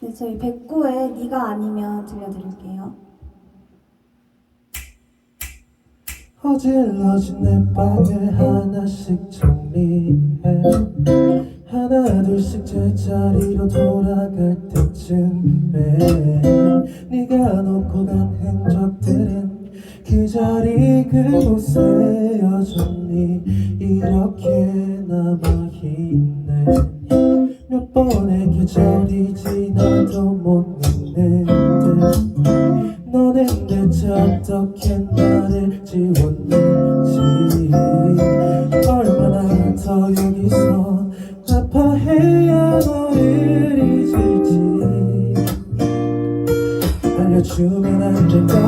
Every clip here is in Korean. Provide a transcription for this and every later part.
네, 저희 백구의 네가 아니면 들려드릴게요. 어질러진 내 방을 하나씩 정리해 하나 둘씩 제자리로 돌아갈 때쯤에 네가 놓고 간 흔적들은 그 자리 그곳에 여전히 이렇게 지나도 못 잊는데 너는 대체 어떻게 나를 지웠는지 얼마나 더 여기서 아파해야 너를 잊을지 알려주면 안 될까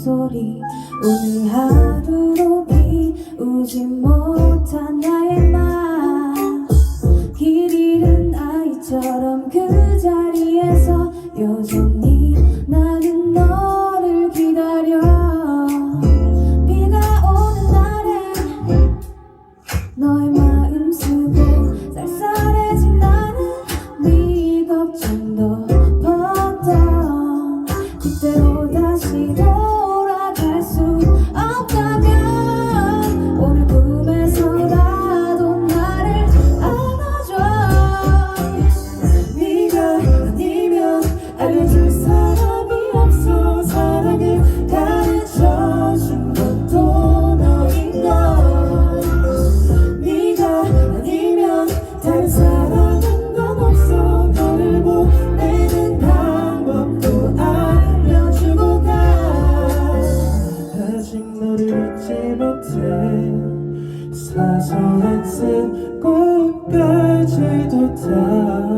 목소리. 오늘 하루도 비우지 못한 나의 맘길 잃은 아이처럼 그 자리에서 여전히 잊지 못해. 사소한 쓴 꽃까지도 다